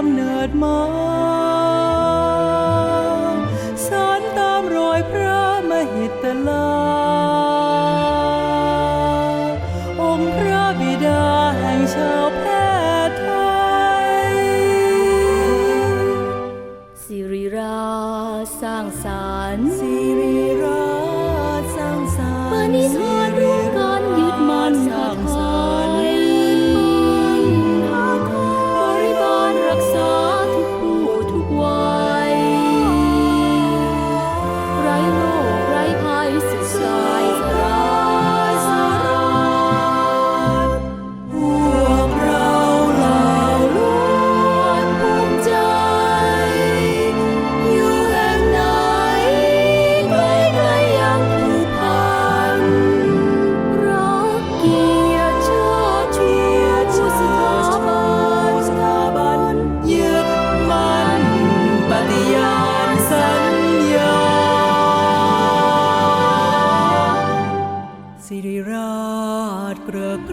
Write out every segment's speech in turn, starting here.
ที่กำ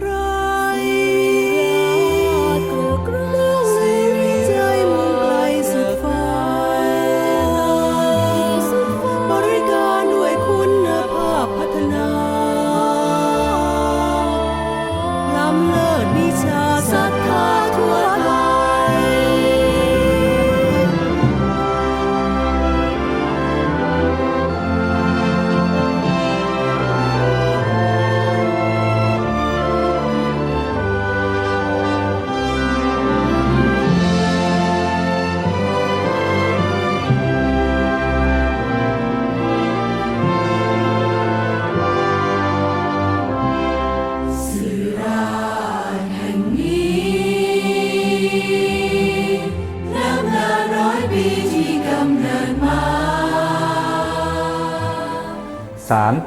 เกลือไกร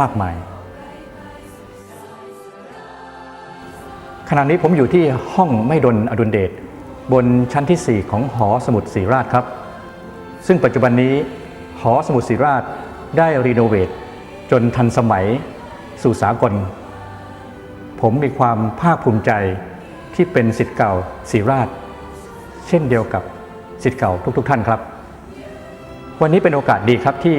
มากมาย ขณะนี้ผมอยู่ที่ห้องไม่ดลอดุลเดชบนชั้นที่ 4 ของหอสมุดศรีราชครับ ซึ่งปัจจุบันนี้หอสมุดศรีราชได้รีโนเวทจนทันสมัยสู่สากล ผมมีความภาคภูมิใจที่เป็นสิทธิ์เก่าศรีราช เช่นเดียวกับสิทธิ์เก่าทุกๆท่านครับ วันนี้เป็นโอกาสดีครับที่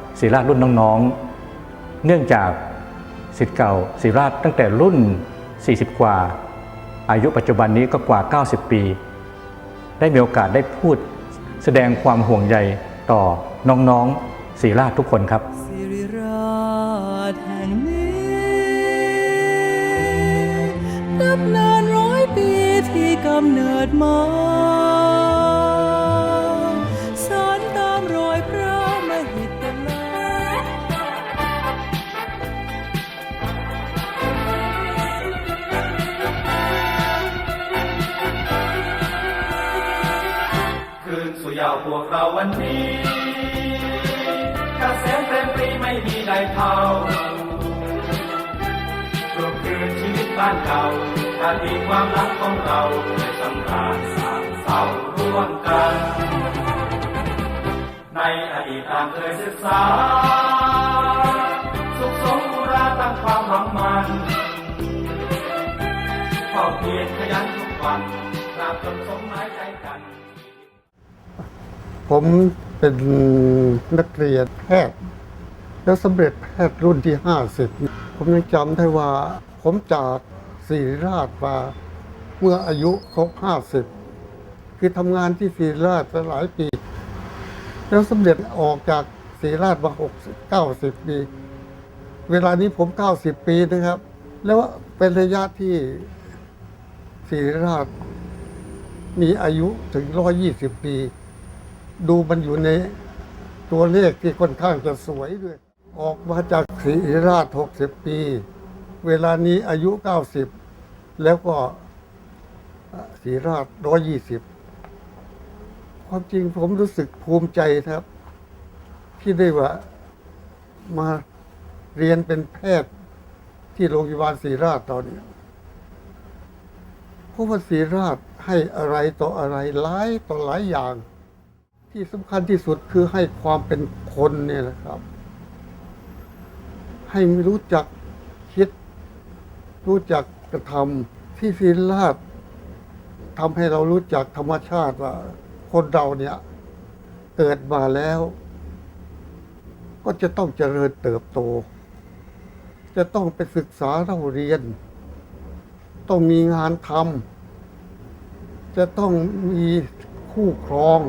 ศิราชรุ่นน้องๆ เนื่องจากสิทธิ์เก่าศิราชตั้งแต่รุ่น 40 กว่า อายุปัจจุบันนี้ก็กว่า 90 ปี ได้มีโอกาสได้พูดแสดงความห่วงใยต่อน้องๆศิราชทุกคนครับสิริราชแห่งนี้นับนานร้อยปีที่กำเนิดมา ยาวพวกเราวันนี้กระแสเต็มปรีไม่มีใดเท่าปลุกคืนชีวิตบ้านเก่าอดีความรักของเราได้สำราญสามเศร้าร่วมกัน ในอดีตต่างเคยศึกษา สุขสมบูราตั้งความหวังมันเฝ้าเพียรขยันทุกวันตราบจนสมหมายใจกัน ผมเป็นนักเรียนแพทย์ แล้วสำเร็จแพทย์รุ่นที่ห้าสิบผมยังจำได้ว่า ผมจากศิริราชมาเมื่ออายุครบห้าสิบคือทำงานที่ศิริราชมาหลายปี แล้วสำเร็จออกจากศิริราชมาหกเก้าสิบปี เวลานี้ผมเก้าสิบปีนะครับ แล้วเป็นระยะที่ศิริราชมีอายุถึง 120 ปี ดูมันอยู่ในตัวเลขที่ค่อนข้างจะสวยด้วย ออกมาจากศรีราช 60 ปี เวลานี้อายุ 90 แล้วก็ศรีราช 120 ความจริงผมรู้สึกภูมิใจครับ ที่ได้ว่ามาเรียนเป็นแพทย์ที่โรงพยาบาลศรีราชตอนนี้เพราะว่าศรีราชให้อะไรต่ออะไรหลายต่อหลายอย่าง ที่สำคัญที่สุดคือให้ความเป็นคนเนี่ยนะครับ ให้รู้จักคิด รู้จักกระทำที่ศรีราชทำให้เรารู้จักธรรมชาติว่า คนเราเนี่ย เกิดมาแล้ว ก็จะต้องเจริญเติบโต จะต้องไปศึกษาเราเรียน ต้องมีงานทำจะต้องมีคู่ครอง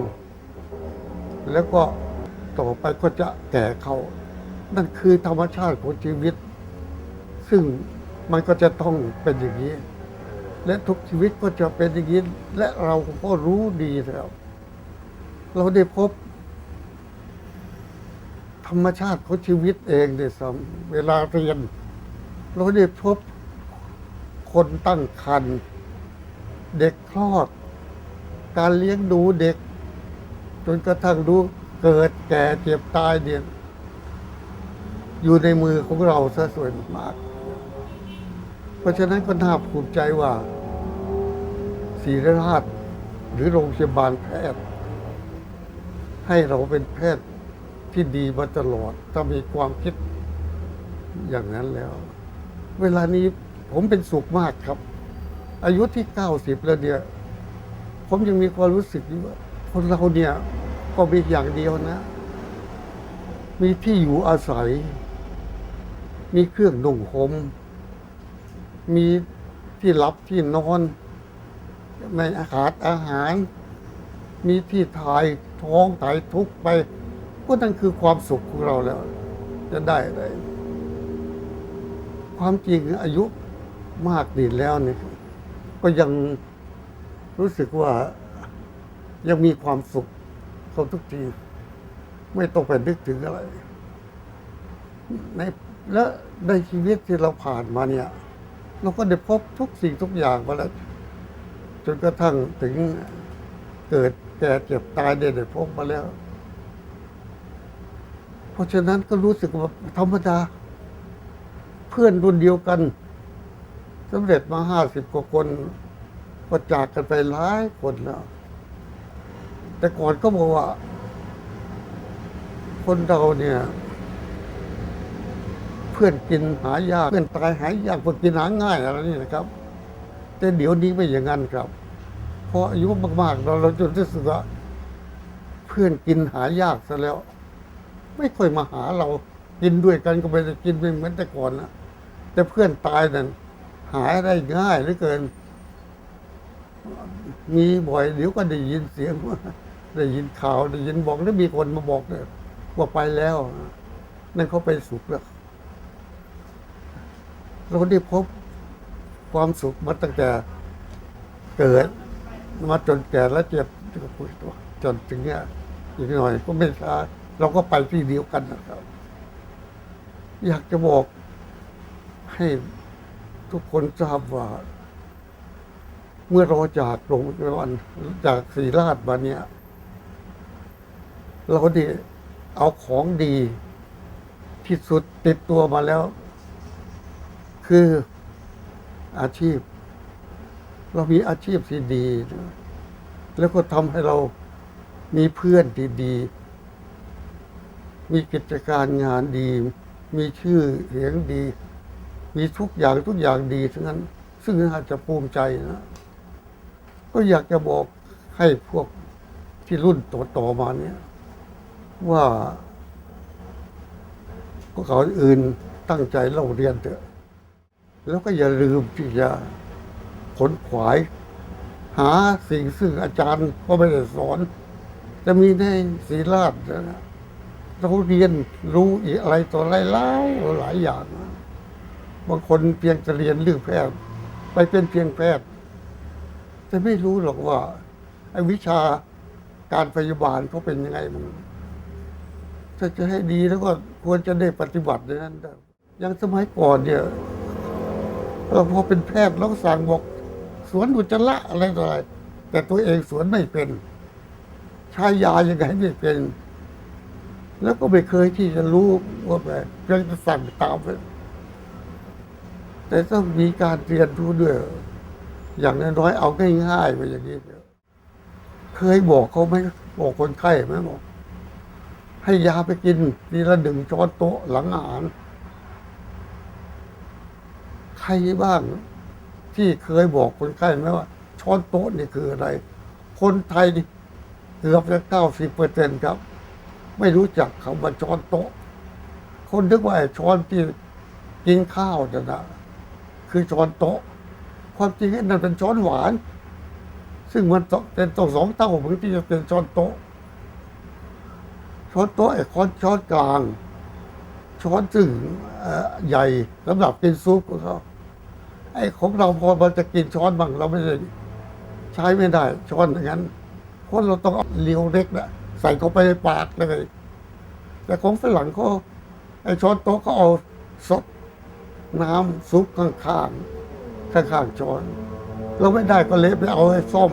แล้วก็ต่อไปก็จะแก่เขา นั่นคือธรรมชาติของชีวิต ซึ่งมันก็จะต้องเป็นอย่างนี้ และทุกชีวิตก็จะเป็นอย่างนี้ และเราก็รู้ดีแล้ว เราได้พบ ธรรมชาติของชีวิตเองเนี่ยซ้ำเวลาเรียน เราได้พบคนตั้งครรภ์เด็กคลอด การเลี้ยงดูเด็ก จนกระทั่งดูเกิดแก่เจ็บตายเนี่ยอยู่ในมือของเราซะส่วนมาก เพราะฉะนั้นก็น่าภูมิใจว่าศรีราชหรือโรงพยาบาลแพทย์ ให้เราเป็นแพทย์ที่ดีมาตลอด ถ้ามีความคิดอย่างนั้นแล้ว เวลานี้ผมเป็นสุขมากครับ อายุที่เก้าสิบแล้วเนี่ย ผมยังมีความรู้สึกว่า คนเราเนี่ยก็มีอย่างเดียวนะ มีที่อยู่อาศัย มีเครื่องนุ่งห่มมีที่รับที่นอนไม่ขาดอาหาร มีที่ถ่ายท้องถ่ายทุกไป ก็นั่นคือความสุขของเราแล้ว จะได้อะไรความจริงอายุมากดีแล้วเนี่ยก็ยังรู้สึกว่า ยังมีความสุขเขาทุกที ไม่ต้องไปนึกถึงอะไร ในและในชีวิตที่เราผ่านมาเนี่ย เราก็ได้พบทุกสิ่งทุกอย่างมาแล้วจนกระทั่งถึงเกิดแก่เจ็บตายได้ได้พบมาแล้ว เพราะฉะนั้นก็รู้สึกว่าธรรมดา เพื่อนรุ่นเดียวกันสำเร็จมาห้าสิบกว่าคนก็จากกันไปหลายคนแล้ว แต่ก่อนก็บอกว่า คนเราเนี่ย เพื่อนกินหายาก เพื่อนตายหายากเพื่อนกินหาง่ายอะไรนี่นะครับ แต่เดี๋ยวนี้ไม่อย่างนั้นครับ เพราะอายุมากๆเราเราจนรู้สึกว่าเพื่อนกินหายากซะแล้ว ไม่ค่อยมาหาเรากินด้วยกันก็ไม่ได้กินไม่เหมือนแต่ก่อนนะแต่เพื่อนตายนั่นหายได้ง่ายเหลือเกิน มีบ่อยเดี๋ยวก็ได้ยินเสียงว่า ได้ยินข่าวได้ยินบอกแล้วมีคนมาบอกเนี่ยว่าไปแล้ว นั่นเขาไปสุขแล้วเราได้พบความสุขมาตั้งแต่เกิด มาจนแก่แล้วเจ็บจนถึงเนี้ยอีกหน่อยก็ไม่ช้าเราก็ไปที่เดียวกันนะครับ อยากจะบอกให้ทุกคนทราบว่า เมื่อเราจากโรงพยาบาลจากศรีราชมาเนี่ย เราด้เอาของดีที่สุดติดตัวมาแล้ว คืออาชีพ เรามีอาชีพที่ดี แล้วก็ทำให้เรามีเพื่อนที่ดี มีกิจการงานดี มีชื่อเสียงดี มีทุกอย่างทุกอย่างดีทั้งนั้น ซึ่งอาจจะภูมิใจนะ ก็อยากจะบอกให้พวกที่รุ่นต่อๆมาเนี่ย ว่าก็ก่อนอื่นตั้งใจเล่าเรียนเถอะ แล้วก็อย่าลืมที่จะขนขวาย หาสิ่งซึ่งอาจารย์ก็ไม่ได้สอน จะมีในศีราชนะเราเรียนรู้อะไรต่ออะไรหลายหลายอย่าง บางคนเพียงจะเรียนเรื่องแพทย์ไปเป็นเพียงแพทย์แต่ไม่รู้หรอกว่าไอ้วิชาการพยาบาลเขาเป็นยังไงมัน ถ้าจะให้ดีแล้วก็ควรจะได้ปฏิบัติในนั้นด้อยังสมัยก่อนเนี่ยเราพอเป็นแพทย์เราก็สั่งบอกสวนอุจจาระอะไรต่ออะไร แต่ตัวเองสวนไม่เป็นใช้ยายังไงไม่เป็น แล้วก็ไม่เคยที่จะรู้ว่าแบบเพียงจะสั่งตามไปแต่ต้องมีการเรียนรู้ด้วย อย่างน้อยๆเอาง่ายๆไปอย่างนี้เถอะเคยบอกเขาไหมบอกคนไข้ไหมบอก ให้ยาไปกินทีละหนึ่งช้อนโต๊ะหลังอาหาร ใครบ้างที่เคยบอกคนไข้ไหมว่า ช้อนโต๊ะนี่คืออะไร คนไทยนี่เกือบจะเก้าสิบเปอร์เซ็นครับ ไม่รู้จักคำว่าช้อนโต๊ะ คนนึกว่าไอ้ช้อนที่กินข้าวจะนะคือช้อนโต๊ะ ความจริงนั่นเป็นช้อนหวาน ซึ่งมันเป็นต้องสองเท่าเหมือนที่จะเป็นช้อนโต๊ะ ช้อนโต๊ะไอ้ช้อนช้อนกลาง ช้อนซึ่งเอ่อใหญ่สำหรับกินซุปของเขาไอ้ของเราพอมันจะกินช้อนบางเราไม่ได้ใช้ไม่ได้ช้อนอย่างนั้นเพราะเราต้องเอาเลียวเล็กนะใส่เข้าไปในปากเลย แต่ของฝรั่งเขาไอ้ช้อนโต๊ะเขาเอาซดน้ำซุปข้างๆข้างๆช้อน เราไม่ได้ก็เละไปเอาไอ้ส้ม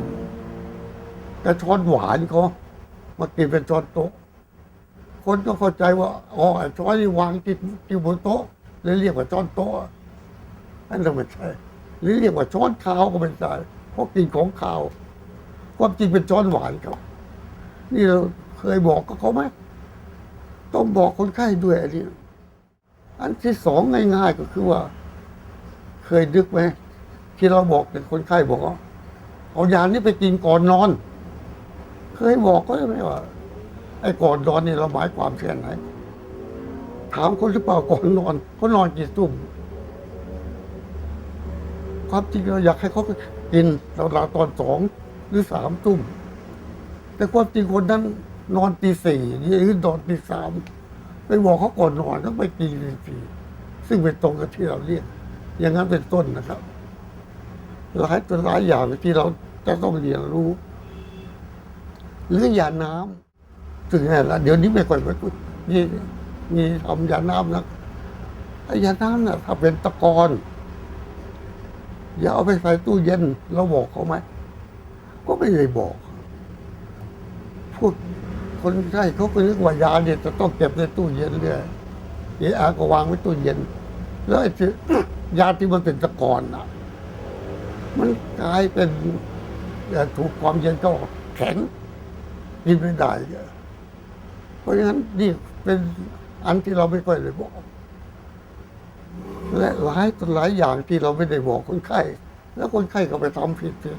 แต่ช้อนหวานเขามากินเป็นช้อนโต๊ะ คนก็เข้าใจว่าอ๋อไอ้ช้อนนี่วางกินกินบนโต๊ะเลยเรียกว่าช้อนโต๊ะอันนั้นไม่ใช่หรือเรียกว่าช้อนขาวก็ไม่ใช่เพราะกินของขาวความจริงเป็นช้อนหวานครับ นี่เราเคยบอกกับเขาไหมต้องบอกคนไข้ด้วยอันนี้อันที่สองง่ายๆก็คือว่า เคยนึกไหมที่เราบอกเป็นคนไข้บอกว่าเอายานี้ไปกินก่อนนอน เคยบอกก็ไหมว่า ไอ้ก่อนนอนนี่เราหมายความแค่ไหน ถามคนหรือเปล่าก่อนนอนเขานอนกี่ทุ่มความจริงเราอยากให้เขากินเราลาตอนสองหรือสามทุ่ม แต่ความจริงคนนั้นนอนตีสี่หรือนอนตีสามไปบอกเขาก่อนนอนต้องไปกินตีสี่ซึ่งเป็นตรงกับที่เราเรียก อย่างนั้นเป็นต้นนะครับหลายตัวหลายอย่างที่เราจะต้องเรียนรู้ หรือยาน้ำ ถึงไงละเดี๋ยวนี้ไม่ค่อยไปพูดมีมีทำยาน้ำนะไอ้ยาน้ำน่ะถ้าเป็นตะกอนอย่าเอาไปใส่ตู้เย็น เราบอกเขาไหมก็ไม่ได้บอกพวกคนไข้เขาก็นึกว่ายาเนี่ยจะต้องเก็บในตู้เย็นเรื่อยเออาก็วางไว้ตู้เย็น แล้วไอ้ยาที่มันเป็นตะกอนอะ มันกลายเป็นถูกความเย็นก็แข็งกินไม่ได้ ราะฉะนั้นนี่เป็นอันที่เราไม่ค่อยได้บอก และหลายต่อหลายอย่างที่เราไม่ได้บอกคนไข้ แล้วคนไข้ก็ไปทำผิดผิด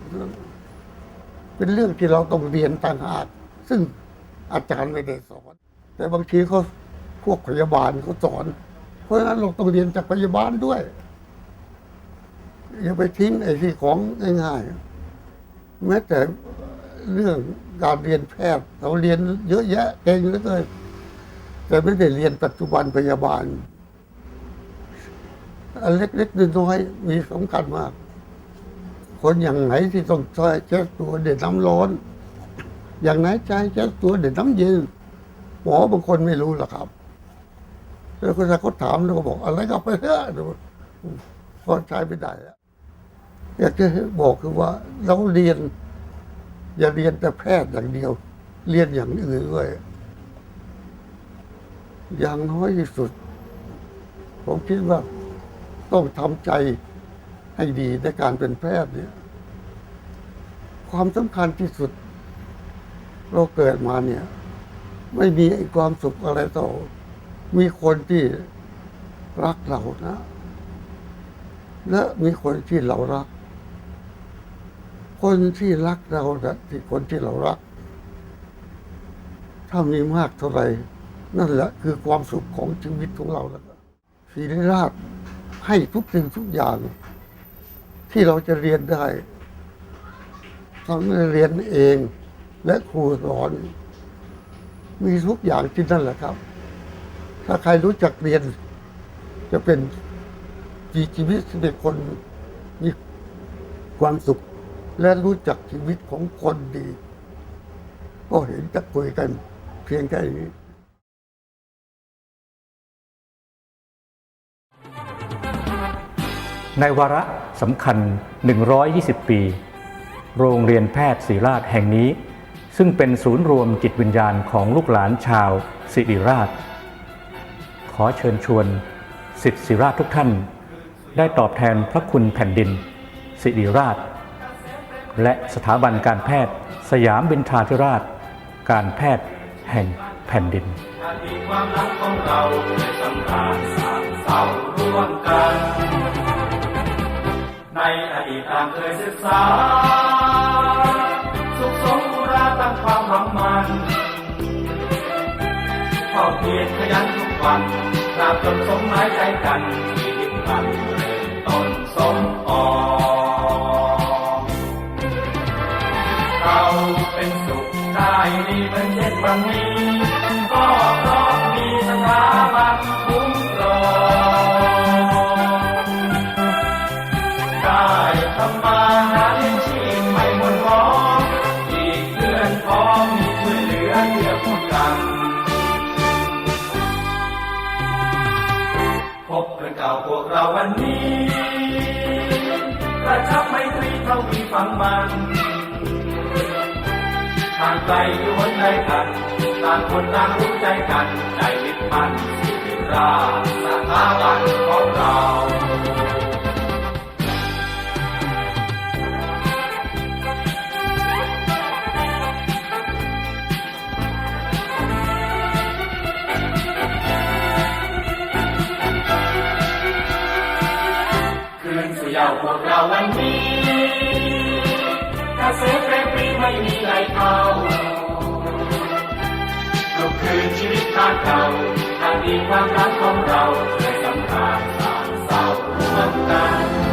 เป็นเรื่องที่เราต้องเรียนต่างหากซึ่งอาจารย์ไม่ได้สอน แต่บางทีเขาพวกพยาบาลเขาสอน เพราะฉะนั้นเราต้องเรียนจากพยาบาลด้วย อย่าไปทิ้งไอ้ที่ของง่ายๆแม้แต่ เรื่องการเรียนแพทย์เราเรียนเยอะแยะเก่งเหลือเกินแต่ไม่ได้เรียนปัจจุบันพยาบาล อันเล็กๆน้อยๆมีสำคัญมาก คนอย่างไหนที่ต้องใช้เช็ดตัวเด็ดน้ำร้อน อย่างไหนใช้เช็ดตัวเด็ดน้ำเย็นหมอบางคนไม่รู้หรอกครับแล้วก็ถ้าเขาถามเราก็บอกอะไรก็ไปเถอะก็ใช้ไม่ได้แล้วอยากจะบอกคือว่าเราเรียน อย่าเรียนแต่แพทย์อย่างเดียว เรียนอย่างอื่นด้วย อย่างน้อยที่สุด ผมคิดว่าต้องทำใจให้ดีในการเป็นแพทย์เนี่ย ความสำคัญที่สุด เราเกิดมาเนี่ย ไม่มีความสุขอะไรต่อ มีคนที่รักเรานะ และมีคนที่เรารัก คนที่รักเรานะที่คนที่เรารัก ถ้ามีมากเท่าไหร่ นั่นแหละคือความสุขของชีวิตของเราแล้วศรีราชให้ทุกสิ่งทุกอย่าง ที่เราจะเรียนได้ทั้งเรียนเองและครูสอน มีทุกอย่างที่นั่นแหละครับ ถ้าใครรู้จักเรียน จะเป็นชีวิตเป็นคนมีความสุข และรู้จักชีวิตของคนดี ก็เห็นจะคุยกันเพียงแค่นี้ในวาระสำคัญ 120 ปี โรงเรียนแพทย์ศิริราชแห่งนี้ ซึ่งเป็นศูนย์รวมจิตวิญญาณของลูกหลานชาวศิริราช ขอเชิญชวนสิทธิศิริราชทุกท่าน ได้ตอบแทนพระคุณแผ่นดิน ศิริราช และสถาบันการแพทย์ สยามบินทราธิราช การแพทย์แห่งแผ่นดินความรักของเราในสำราญสามเศร้าร่วมกัน ในอดีตต่างเคยศึกษา สุขสมบูราตั้งความหวังมันเฝ้าเพียรขยันทุกวันตราบจนสมหมายใจกันชีวิตมันเริ่มต้นสมออก วันนี้ก็เพราะมีสถาบันคุ้มครองได้ทำมาหาเลี้ยงชีพไม่หมดหวังอีกเพื่อนพ้องมีช่วยเหลือเพื่อพูดกันพบเพื่อนเก่าพวกเราวันนี้กระชับไมตรีเท่ามีฟังมันางไกลอยู่หนใดกันต่างคนต่างรู้ใจกันใจมิตรพันสิราชสถาบันของเราคืนสู่เยาวพวกเราวันนี้ เกษตรแปรปรีไม่มีใครเขาเราคืนชีวิตทางเก่าทางดีความรักของเราในสำคัญสารเศร้าร่วมกัน